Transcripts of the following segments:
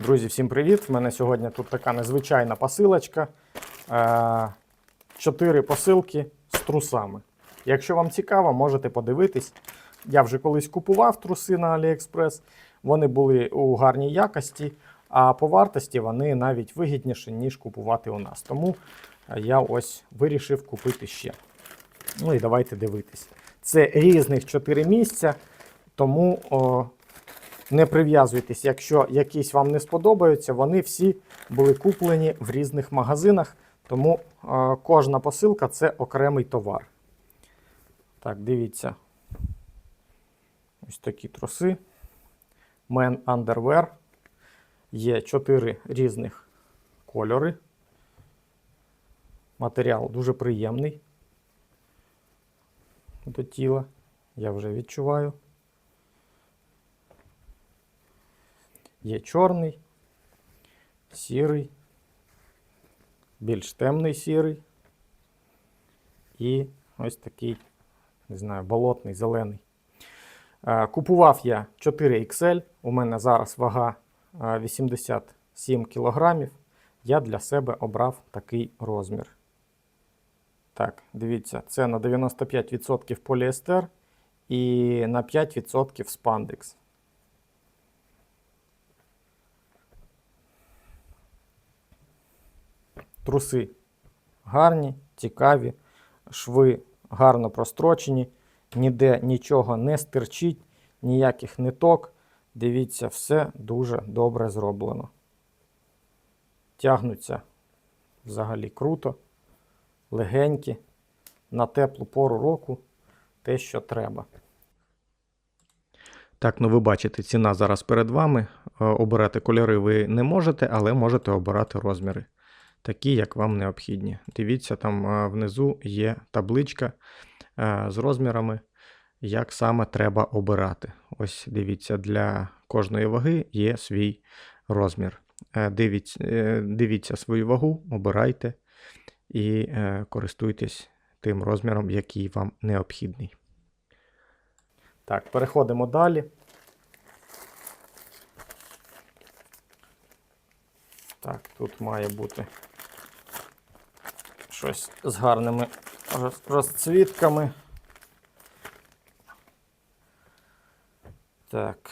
Друзі, всім привіт! У мене сьогодні тут така незвичайна посилочка. Е, Чотири посилки з трусами. Якщо вам цікаво, можете подивитись. Я вже колись купував труси на AliExpress. Вони були у гарній якості, а по вартості вони навіть вигідніші, ніж купувати у нас. Тому я ось вирішив купити ще. Ну і давайте дивитись. Це різних чотири місця, тому о, не прив'язуйтесь, якщо якісь вам не сподобаються, вони всі були куплені в різних магазинах, тому е, кожна посилка це окремий товар. Так, дивіться. Ось такі труси. Men Underwear. Є чотири різних кольори. Матеріал дуже приємний до тіла. Я вже відчуваю. Є чорний, сірий, більш темний сірий і ось такий, не знаю, болотний, зелений. Е, Купував я 4XL. У мене зараз вага е, 87 кг. Я для себе обрав такий розмір. Так, дивіться, це на 95% поліестер і на 5% спандекс. Труси гарні, цікаві, шви гарно прострочені, ніде нічого не стирчить, ніяких ниток. Дивіться, все дуже добре зроблено. Тягнуться взагалі круто, легенькі, на теплу пору року те, що треба. Так, ну ви бачите, ціна зараз перед вами. Е, Обирати кольори ви не можете, але можете обирати розміри такі, як вам необхідні. Дивіться, там е, внизу є табличка е, з розмірами, як саме треба обирати. Ось дивіться, для кожної ваги є свій розмір. Е, Дивіться, дивіться свою вагу, обирайте і користуйтесь тим розміром, який вам необхідний. Так, переходимо далі. Так, тут має бути щось з гарними розцвітками. Так.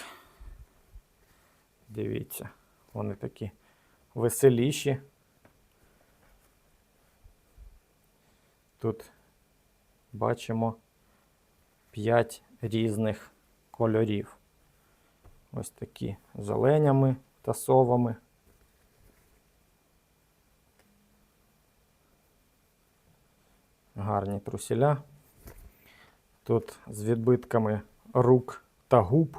Дивіться, вони такі веселіші. Тут бачимо 5 різних кольорів. Ось такі з оленями та совами. Гарні трусіля. Тут з відбитками рук та губ.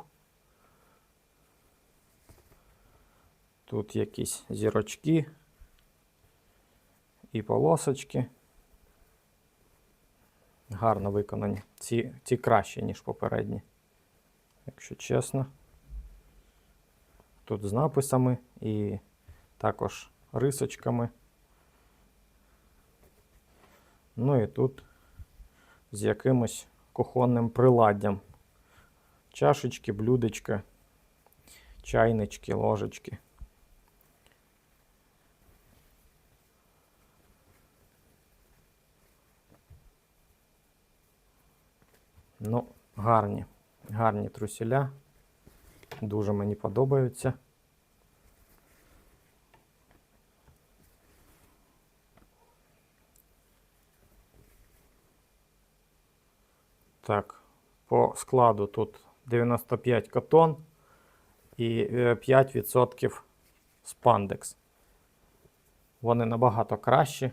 Тут якісь зірочки і полосочки. Гарно виконані. Ці, ці краще, ніж попередні, якщо чесно. Тут з написами і також рисочками. Ну і тут з якимось кухонним приладдям. Чашечки, блюдечка, чайнички, ложечки. Ну, гарні, гарні трусіля. Дуже мені подобаються. Так, по складу тут 95 котон і е, 5% спандекс. Вони набагато кращі,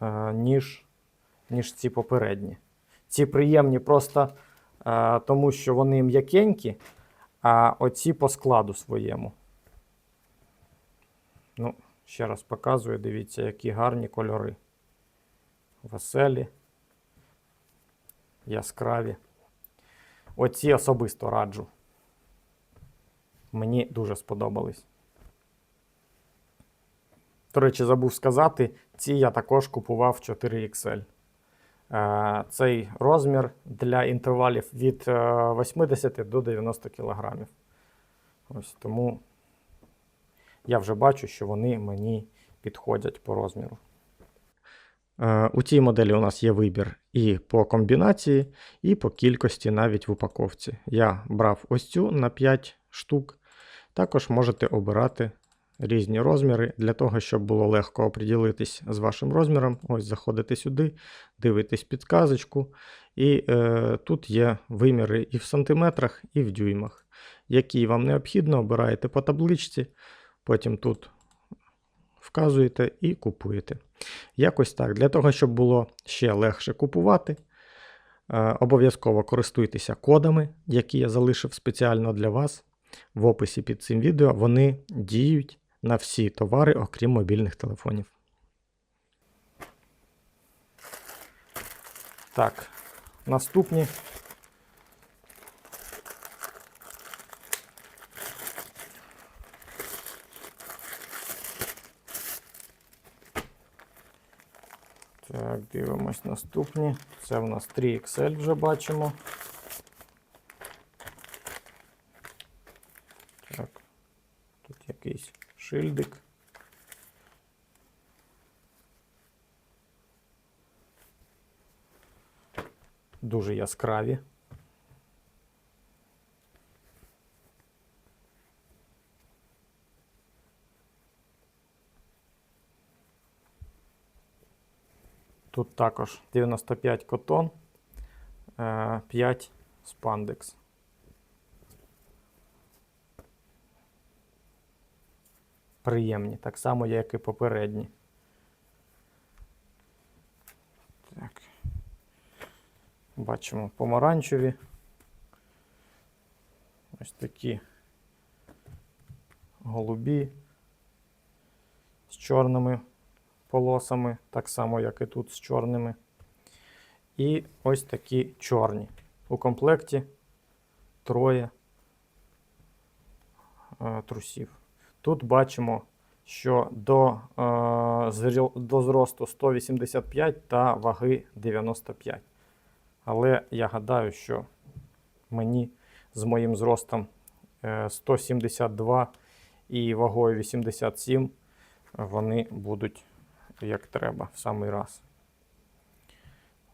е, ніж, ніж ці попередні. Ці приємні просто е, тому, що вони м'якенькі, а оці по складу своєму. Ну, ще раз показую, дивіться, які гарні кольори. Веселі яскраві. Оці особисто раджу. Мені дуже сподобались. До речі, забув сказати, ці я також купував 4XL. Е, Цей розмір для інтервалів від е, 80 до 90 кг. Ось тому я вже бачу, що вони мені підходять по розміру. Е, У цій моделі у нас є вибір і по комбінації, і по кількості навіть в упаковці. Я брав ось цю на 5 штук. Також можете обирати різні розміри для того, щоб було легко оприділитись з вашим розміром. Ось заходите сюди, дивитесь підказочку. І е, тут є виміри і в сантиметрах, і в дюймах. Які вам необхідно, обираєте по табличці, потім тут вказуєте і купуєте. Якось так. Для того, щоб було ще легше купувати, е, обов'язково користуйтеся кодами, які я залишив спеціально для вас в описі під цим відео. Вони діють на всі товари, окрім мобільних телефонів. Так, наступні. Так, дивимось наступні. Це в нас 3XL вже бачимо. Так, тут якийсь шильдик. Дуже яскраві. Тут також 95 котон, е, 5 спандекс. Приємні, так само, як і попередні. Так. Бачимо помаранчеві. Ось такі голубі з чорними полосами, так само, як і тут з чорними. І ось такі чорні. У комплекті троє е, трусів. Тут бачимо, що до, е, до зросту 185 та ваги 95. Але я гадаю, що мені з моїм зростом е, 172 і вагою 87 вони будуть як треба в самий раз.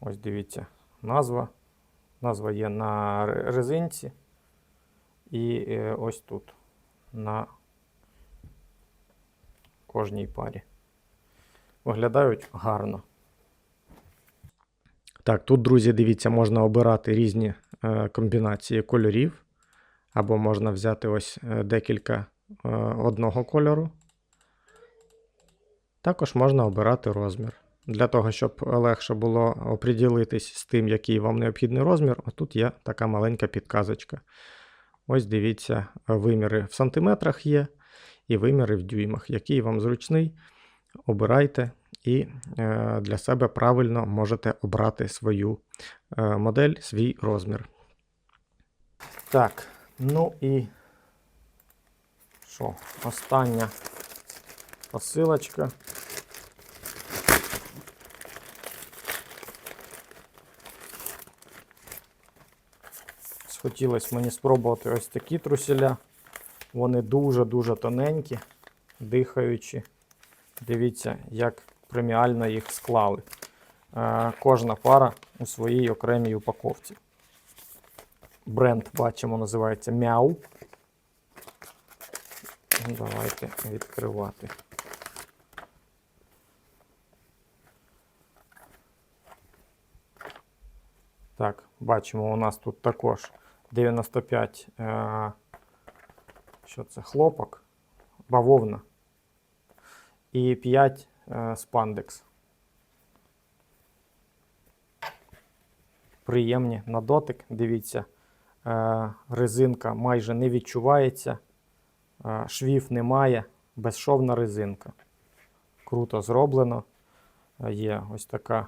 Ось дивіться, назва. Назва є на резинці. І е, ось тут на кожній парі. Виглядають гарно. Так, тут, друзі, дивіться, можна обирати різні е, комбінації кольорів. Або можна взяти ось е, декілька одного кольору. Також можна обирати розмір. Для того, щоб легше було оприділитись з тим, який вам необхідний розмір, отут є така маленька підказочка. Ось дивіться, виміри в сантиметрах є і виміри в дюймах. Який вам зручний, обирайте і е, для себе правильно можете обрати свою е, модель, свій розмір. Так, ну і що, остання посилочка. Хотілося мені спробувати ось такі труселя. Вони дуже-дуже тоненькі, дихаючі. Дивіться, як преміально їх склали. Е, кожна пара у своїй окремій упаковці. Бренд, бачимо, називається Мяу. Ну, Давайте відкривати. Так, бачимо, у нас тут також 95. Е, що це? Хлопок, бавовна. І 5 е, спандекс. Приємні на дотик. Дивіться, е, резинка майже не відчувається, е, швів немає, безшовна резинка. Круто зроблено. Є ось така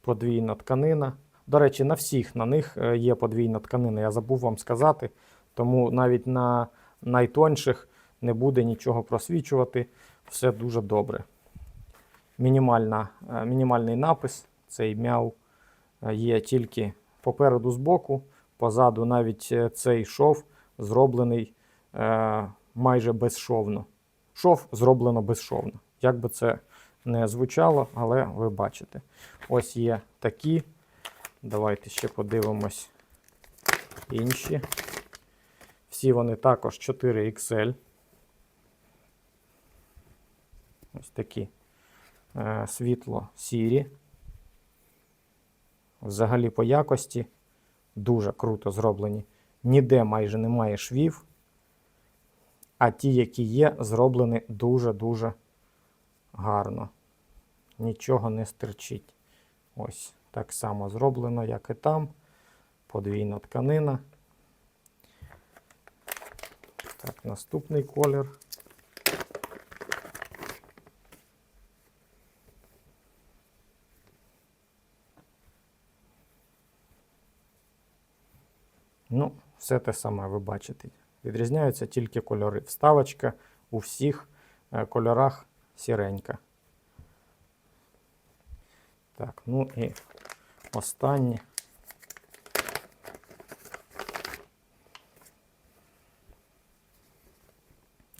подвійна тканина. До речі, на всіх на них е, є подвійна тканина. Я забув вам сказати. Тому навіть на найтонших не буде нічого просвічувати. Все дуже добре. Мінімальна, е, мінімальний напис, цей мяу е, є тільки попереду збоку, позаду навіть цей шов зроблений е, майже безшовно. Шов зроблено безшовно. Як би це не звучало, але ви бачите. Ось є такі. Давайте ще подивимось інші. Всі вони також 4XL. Ось такі е, світло сірі. Взагалі по якості дуже круто зроблені. Ніде майже немає швів. А ті, які є, зроблені дуже-дуже гарно. Нічого не стирчить. Ось так само зроблено, як і там. Подвійна тканина. Так, наступний колір. Ну, все те саме ви бачите. Відрізняються тільки кольори. Вставочка у всіх е, кольорах сіренька. Так, ну і останнє.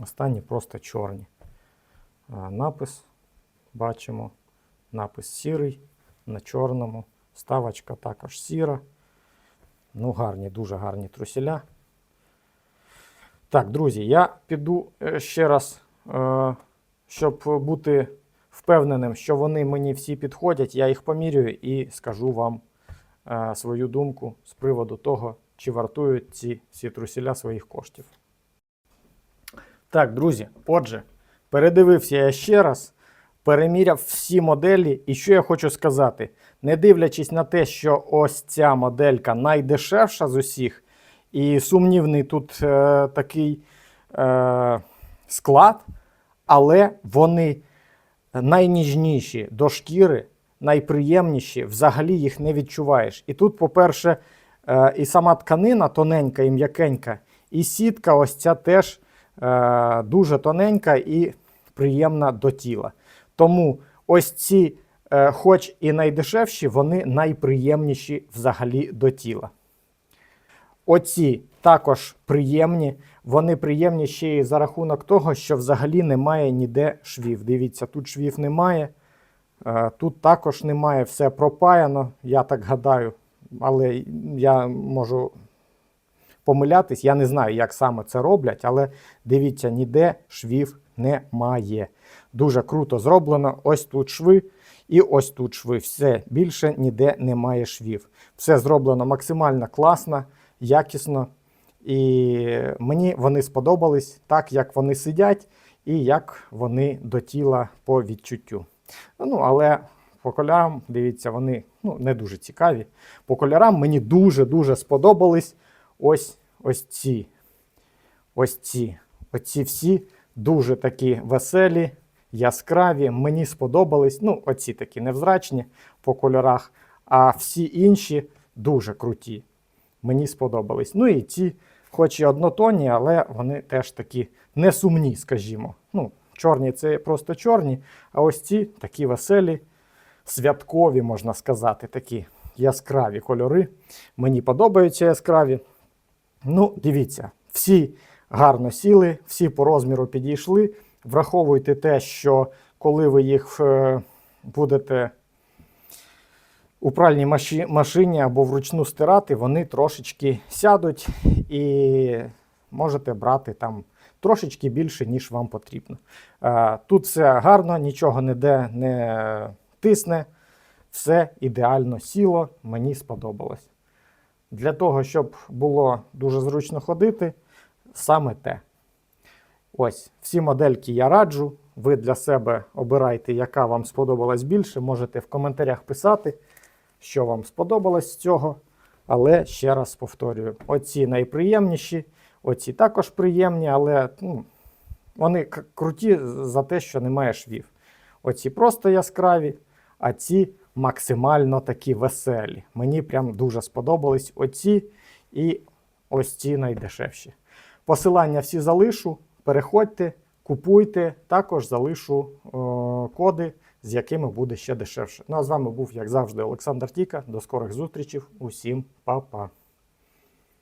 Останні просто чорні. Напис бачимо. Напис сірий на чорному. Ставочка також сіра. Ну, гарні, дуже гарні трусіля. Так, друзі, я піду е, ще раз, е, щоб бути впевненим, що вони мені всі підходять. Я їх помірюю і скажу вам е, свою думку з приводу того, чи вартують ці всі трусіля своїх коштів. Так, друзі, отже, передивився я ще раз, переміряв всі моделі, і що я хочу сказати, не дивлячись на те, що ось ця моделька найдешевша з усіх, і сумнівний тут е, такий е, склад, але вони найніжніші до шкіри, найприємніші, взагалі їх не відчуваєш. І тут, по-перше, е, і сама тканина тоненька і м'якенька, і сітка ось ця теж е, дуже тоненька і приємна до тіла. Тому ось ці, е, хоч і найдешевші, вони найприємніші взагалі до тіла. Оці також приємні. Вони приємні ще й за рахунок того, що взагалі немає ніде швів. Дивіться, тут швів немає. е, Тут також немає, все пропаяно, я так гадаю. Але я можу помилятись, я не знаю, як саме це роблять, але дивіться, ніде швів немає. Дуже круто зроблено. Ось тут шви і ось тут шви. Все більше ніде немає швів. Все зроблено максимально класно, якісно. І мені вони сподобались так, як вони сидять, і як вони до тіла по відчуттю. Ну, але по кольорам, дивіться, вони ну, не дуже цікаві. По кольорам мені дуже-дуже сподобались ось, ось ці. Ось ці. Оці всі дуже такі веселі, яскраві. Мені сподобались. Ну, оці такі невзрачні по кольорах, а всі інші дуже круті. Мені сподобались. Ну і ці, хоч і однотонні, але вони теж такі несумні, скажімо. Ну, чорні це просто чорні, а ось ці такі веселі, святкові, можна сказати, такі яскраві кольори. Мені подобаються яскраві. Ну, дивіться, всі гарно сіли, всі по розміру підійшли. Враховуйте те, що коли ви їх е, будете у пральній машині або вручну стирати, вони трошечки сядуть і можете брати там трошечки більше, ніж вам потрібно. Е, Тут все гарно, нічого ніде не тисне, все ідеально сіло, мені сподобалось. Для того, щоб було дуже зручно ходити, саме те. Ось, всі модельки я раджу. Ви для себе обирайте, яка вам сподобалась більше. Можете в коментарях писати, що вам сподобалось з цього. Але ще раз повторюю: оці найприємніші, оці також приємні, але ну, вони круті за те, що немає швів. Оці просто яскраві, а ці максимально такі веселі. Мені прям дуже сподобались оці і ось ці найдешевші. Посилання всі залишу. Переходьте, купуйте. Також залишу е, коди, з якими буде ще дешевше. Ну а з вами був, як завжди, Олександр Тіка. До скорих зустрічей. Усім па-па.